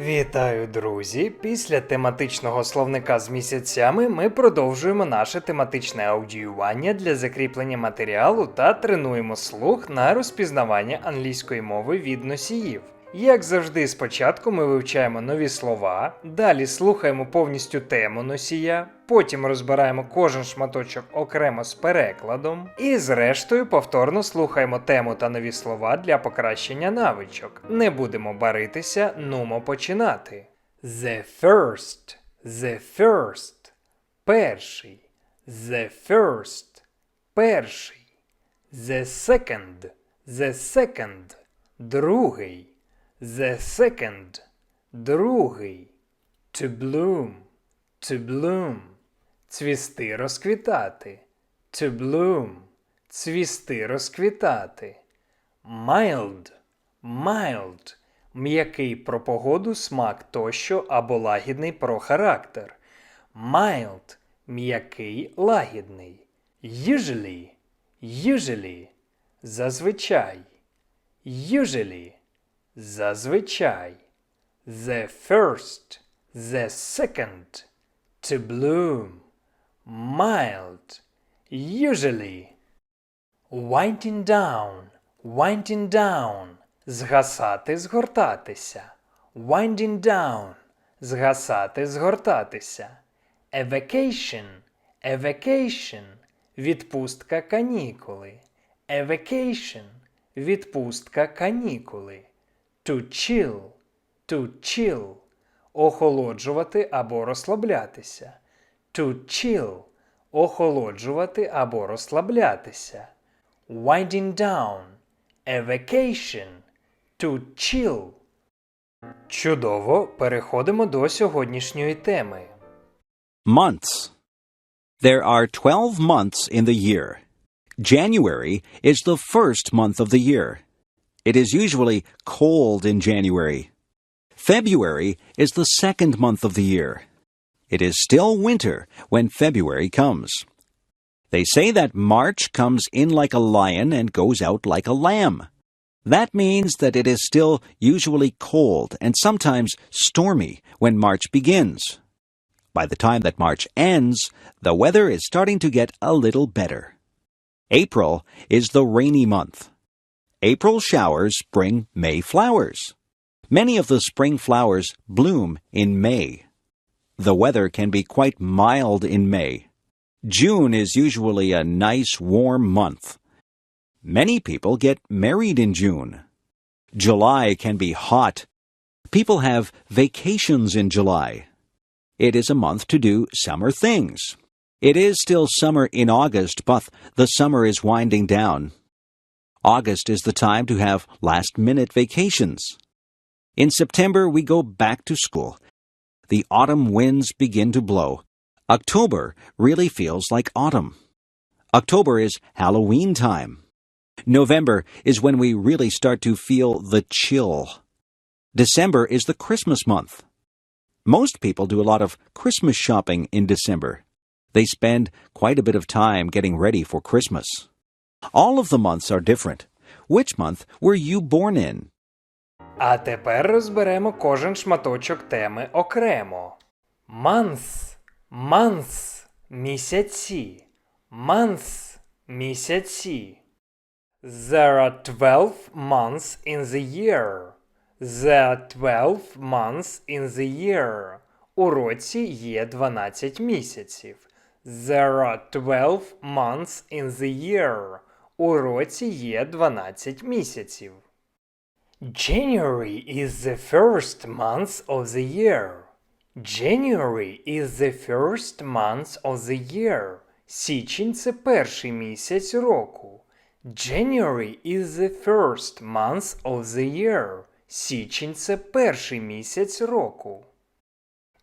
Вітаю, друзі! Після тематичного словника з місяцями ми продовжуємо наше тематичне аудіювання для закріплення матеріалу та тренуємо слух на розпізнавання англійської мови від носіїв. Як завжди, спочатку ми вивчаємо нові слова, далі слухаємо повністю тему носія, потім розбираємо кожен шматочок окремо з перекладом, і зрештою повторно слухаємо тему та нові слова для покращення навичок. Не будемо баритися, нумо починати. The first, the first, перший, the first, перший. The second, the second, другий. The second, другий. To bloom, to bloom. Цвісти розквітати. To bloom. Цвісти розквітати. Mild, mild. М'який про погоду, смак тощо або лагідний про характер. Mild – м'який, лагідний. Usually, usually – зазвичай. Usually – зазвичай. The first, the second – to bloom. Mild – usually. Winding down, winding down – згасати, згортатися. Winding down – згасати, згортатися. A vacation, a vacation – відпустка канікули. A vacation – відпустка канікули. To chill, to chill – охолоджувати або розслаблятися. To chill – охолоджувати або розслаблятися. Winding down – a vacation – to chill. Чудово, переходимо до сьогоднішньої теми. Months. There are 12 months in the year. January is the first month of the year. It is usually cold in January. February is the second month of the year. It is still winter when February comes. They say that March comes in like a lion and goes out like a lamb. That means that it is still usually cold and sometimes stormy when March begins. By the time that March ends, the weather is starting to get a little better. April is the rainy month. April showers bring May flowers. Many of the spring flowers bloom in May. The weather can be quite mild in May. June is usually a nice warm month. Many people get married in June. July can be hot. People have vacations in July. It is a month to do summer things. It is still summer in August, but the summer is winding down. August is the time to have last minute vacations. In September, we go back to school. The autumn winds begin to blow. October really feels like autumn. October is Halloween time. November is when we really start to feel the chill. December is the Christmas month. Most people do a lot of Christmas shopping in December. They spend quite a bit of time getting ready for Christmas. All of the months are different. Which month were you born in? А тепер розберемо кожен шматочок теми окремо. Month, months – місяці. Months – місяці. There are 12 months in the year. There are 12 months in the year. У році є 12 місяців. There are 12 months in the year. У році є 12 місяців. January is the first month of the year. January is the first month of the year. Січень це перший місяць року. January is the first month of the year. Січень це перший місяць року.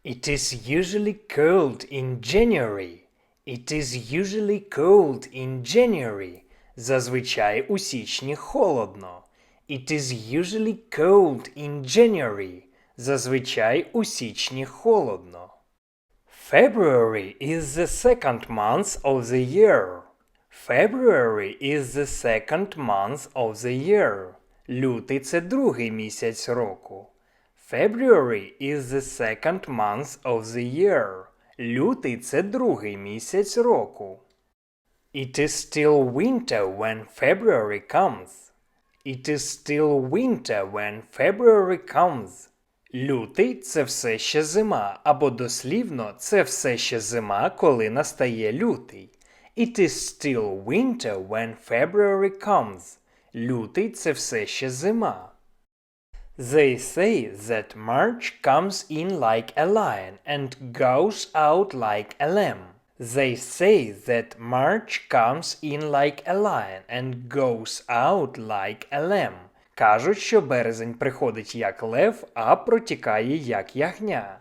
It is usually cold in January. It is usually cold in January. Зазвичай у січні холодно. It is usually cold in January. Зазвичай у січні холодно. February is the second month of the year. February is the second month of the year. Лютий це другий місяць року. February is the second month of the year. Лютий це другий місяць року. It is still winter when February comes. It is still winter when February comes. Лютий це все ще зима, або дослівно це все ще зима, коли настає лютий. It is still winter when February comes. Лютий це все ще зима. They say that March comes in like a lion and goes out like a lamb. They say that March comes in like a lion and goes out like a lamb. Кажуть, що березень приходить як лев, а протікає як ягня.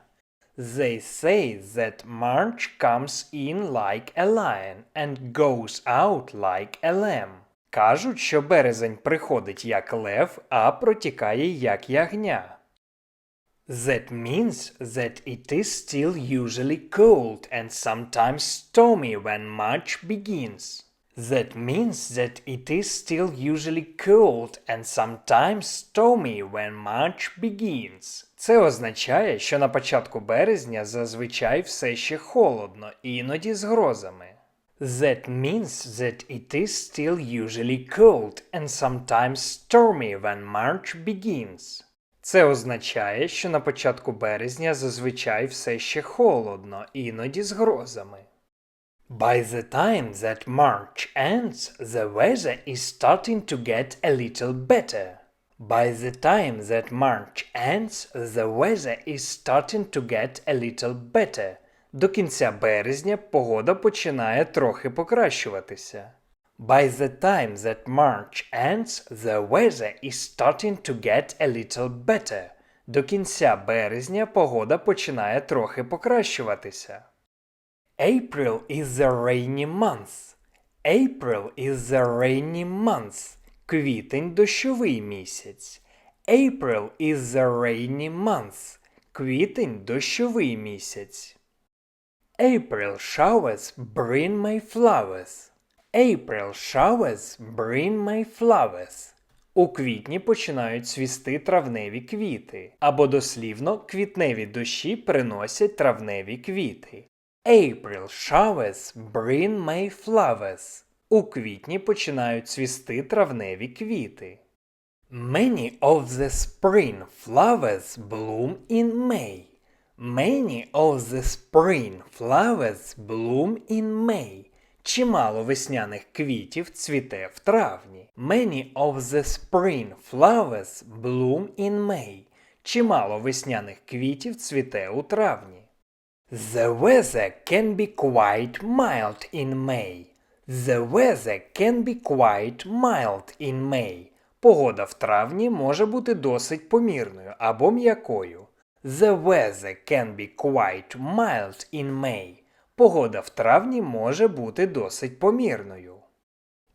They say that March comes in like a lion and goes out like a lamb. Кажуть, що березень приходить як лев, а протікає як ягня. That means that it is still usually cold and sometimes stormy when March begins. That means that it is still usually cold and sometimes stormy when March begins. Це означає, що на початку березня зазвичай все ще холодно, іноді з грозами. That means that it is still usually cold and sometimes stormy when March begins. Це означає, що на початку березня зазвичай все ще холодно, іноді з грозами. By the time that March ends, the weather is starting to get a little better. By the time that March ends, the weather is starting to get a little better. До кінця березня погода починає трохи покращуватися. By the time that March ends, the weather is starting to get a little better. До кінця березня погода починає трохи покращуватися. April is the rainy month. April is the rainy month. Квітень дощовий місяць. April is the rainy month. Квітень дощовий місяць. April showers bring my flowers. April showers bring my flowers. У квітні починають цвісти травневі квіти, або дослівно квітневі дощі приносять травневі квіти. April showers bring my flowers. У квітні починають цвісти травневі квіти. Many of the spring flowers bloom in May. Many of the spring flowers bloom in May. Чимало весняних квітів цвіте в травні. Many of the spring flowers bloom in May. Чимало весняних квітів цвіте у травні. The weather can be quite mild in May. The weather can be quite mild in May. Погода в травні може бути досить помірною або м'якою. The weather can be quite mild in May. Погода в травні може бути досить помірною.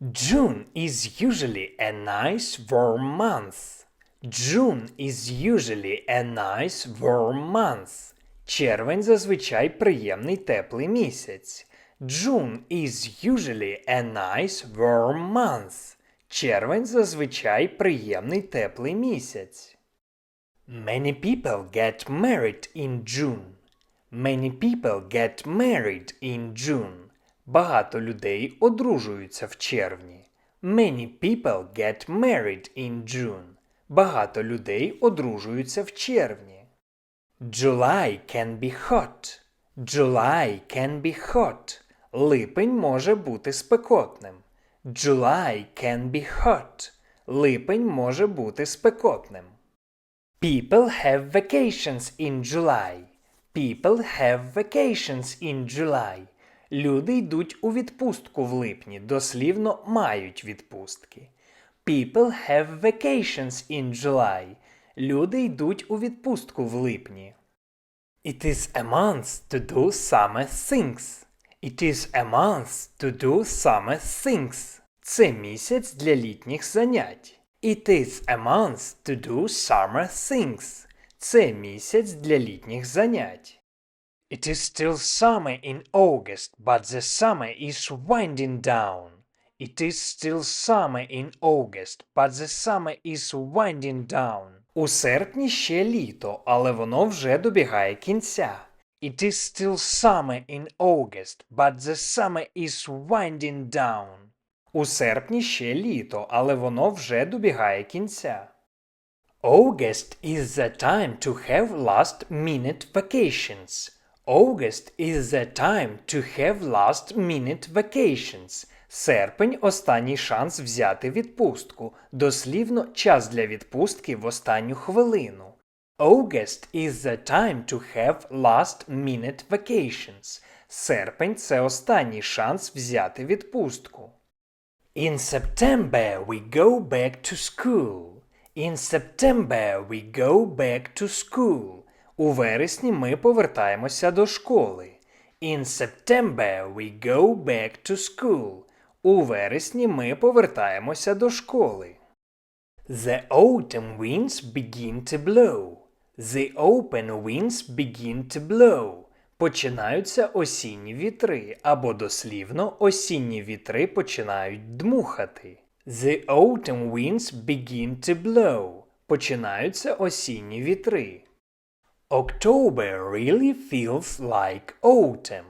June is usually a nice warm month. June is usually a nice warm month. Червень зазвичай приємний теплий місяць. June is usually a nice warm month. Червень зазвичай приємний теплий місяць. Many people get married in June. Many people get married in June. Багато людей одружуються в червні. Many people get married in June. Багато людей одружуються в червні. July can be hot. July can be hot. Липень може бути спекотним. July can be hot. Липень може бути спекотним. People have vacations in July. People have vacations in July. Люди йдуть у відпустку в липні, дослівно мають відпустки. People have vacations in July. Люди йдуть у відпустку в липні. It is a month to do summer things. It is a month to do summer things. Це місяць для літніх занять. It is a month to do summer things. Це місяць для літніх занять. It is still summer in August, but the summer is winding down. It is still summer in August, but the summer is winding down. У серпні ще літо, але воно вже добігає кінця. It is still summer in August, but the summer is winding down. У серпні ще літо, але воно вже добігає кінця. August is the time to have last minute vacations. August is the time to have last minute vacations. Серпень останній шанс взяти відпустку. Дослівно час для відпустки в останню хвилину. August is the time to have last minute vacations. Серпень це останній шанс взяти відпустку. In September we go back to school. In September we go back to school. У вересні ми повертаємося до школи. In September we go back to school. У вересні ми повертаємося до школи. The autumn winds begin to blow. The open winds begin to blow. Починаються осінні вітри, або дослівно осінні вітри починають дмухати. The autumn winds begin to blow. Починаються осінні вітри. October really feels like autumn.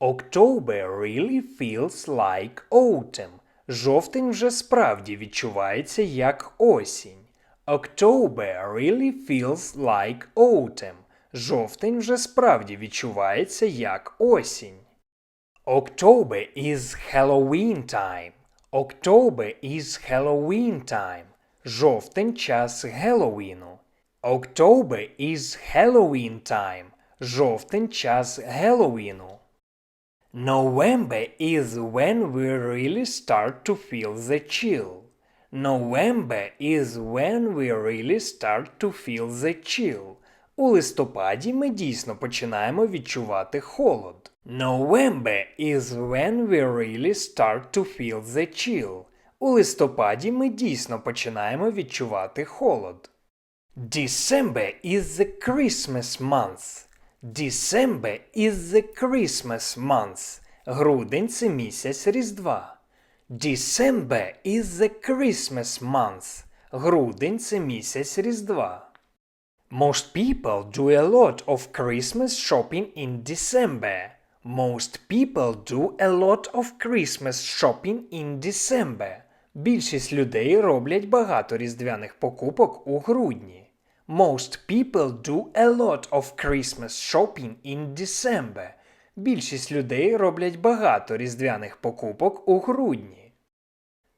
October really feels like autumn. Жовтень вже справді відчувається як осінь. October really feels like autumn. Жовтень вже справді відчувається як осінь. October is Halloween time. October is Halloween time. Жовтень час Геловіну. October is Halloween time. Жовтень час Геловіну. November is when we really start to feel the chill. November is when we really start to feel the chill. У листопаді ми дійсно починаємо відчувати холод. November is when we really start to feel the chill. У листопаді ми дійсно починаємо відчувати холод. December is the Christmas month. December is the Christmas month. Грудень це місяць Різдва. December is the Christmas month. Грудень це місяць Різдва. Most people do a lot of Christmas shopping in December. Most people do a lot of Christmas shopping in December. Більшість людей роблять багато різдвяних покупок у грудні. Most people do a lot of Christmas shopping in December. Більшість людей роблять багато різдвяних покупок у грудні.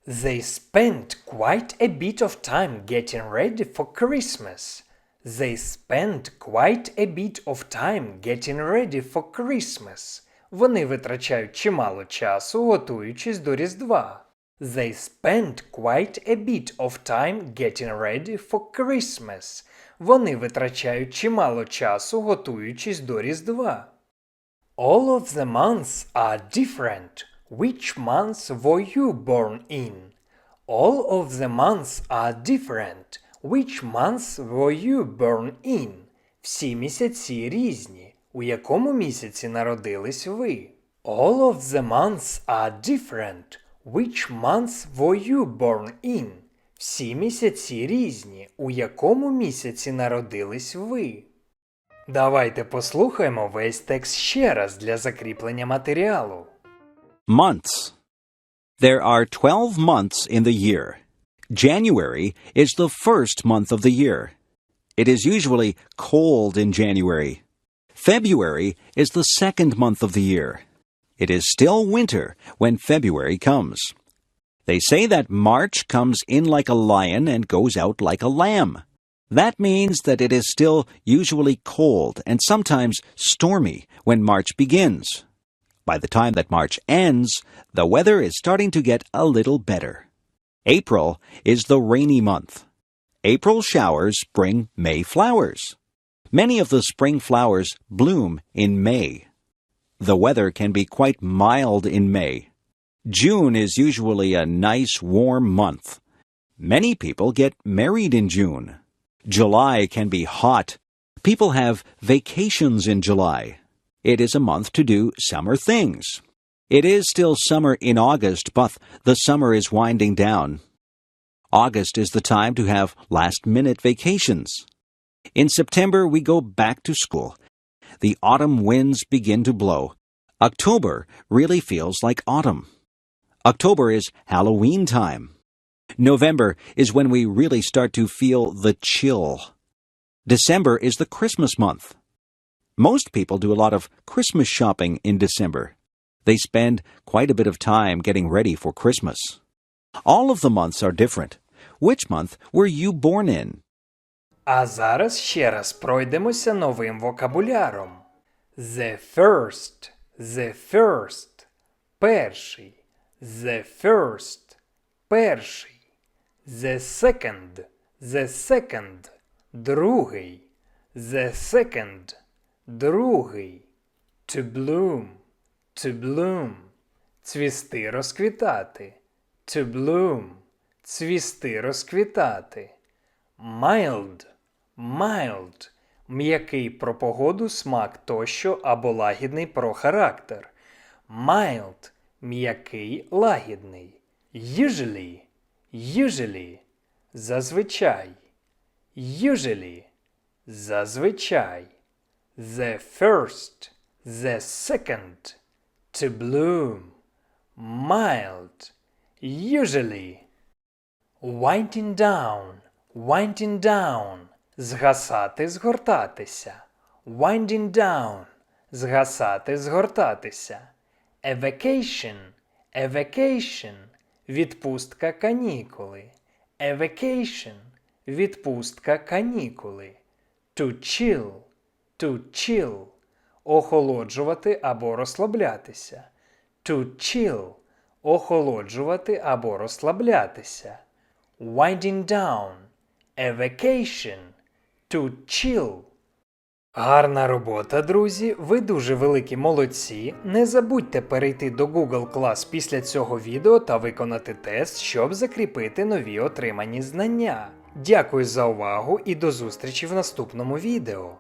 They spent quite a bit of time getting ready for Christmas. They spent quite a bit of time getting ready for Christmas. Вони витрачають чимало часу, готуючись до Різдва. They spent quite a bit of time getting ready for Christmas. Вони витрачають чимало часу, готуючись до Різдва. All of the months are different. Which months were you born in? All of the months are different. Which months were you born in? Всі місяці різні. У якому місяці народились ви? All of the months are different. Which months were you born in? Всі місяці різні. У якому місяці народились ви? Давайте послухаємо весь текст ще раз для закріплення матеріалу. Months. There are 12 months in the year. January is the first month of the year. It is usually cold in January. February is the second month of the year. It is still winter when February comes. They say that March comes in like a lion and goes out like a lamb. That means that it is still usually cold and sometimes stormy when March begins. By the time that March ends, the weather is starting to get a little better. April is the rainy month. April showers bring May flowers. Many of the spring flowers bloom in May. The weather can be quite mild in May. June is usually a nice warm month. Many people get married in June. July can be hot. People have vacations in July. It is a month to do summer things. It is still summer in August, but the summer is winding down. August is the time to have last minute vacations. In September, we go back to school. The autumn winds begin to blow. October really feels like autumn. October is Halloween time. November is when we really start to feel the chill. December is the Christmas month. Most people do a lot of Christmas shopping in December. They spend quite a bit of time getting ready for Christmas. All of the months are different. Which month were you born in? А зараз ще раз пройдемося новим вокабуляром. The first, the first, перший, the first, перший, the second, the second, другий, the second, другий, to bloom, To bloom, цвісти розквітати, to bloom, цвісти розквітати. Mild, mild – м'який про погоду, смак тощо або лагідний про характер. Mild – м'який, лагідний. Usually, usually – зазвичай. Usually – зазвичай. The first, the second – to bloom. Mild – usually. Winding down, winding down, згасати, згортатися. Winding down, згасати, згортатися. A vacation, a vacation, відпустка канікули. A vacation, відпустка канікули. To chill, to chill, охолоджувати або розслаблятися. To chill, охолоджувати або розслаблятися. Winding down, a vacation, to chill. Гарна робота, друзі! Ви дуже великі молодці. Не забудьте перейти до Google Class після цього відео та виконати тест, щоб закріпити нові отримані знання. Дякую за увагу і до зустрічі в наступному відео.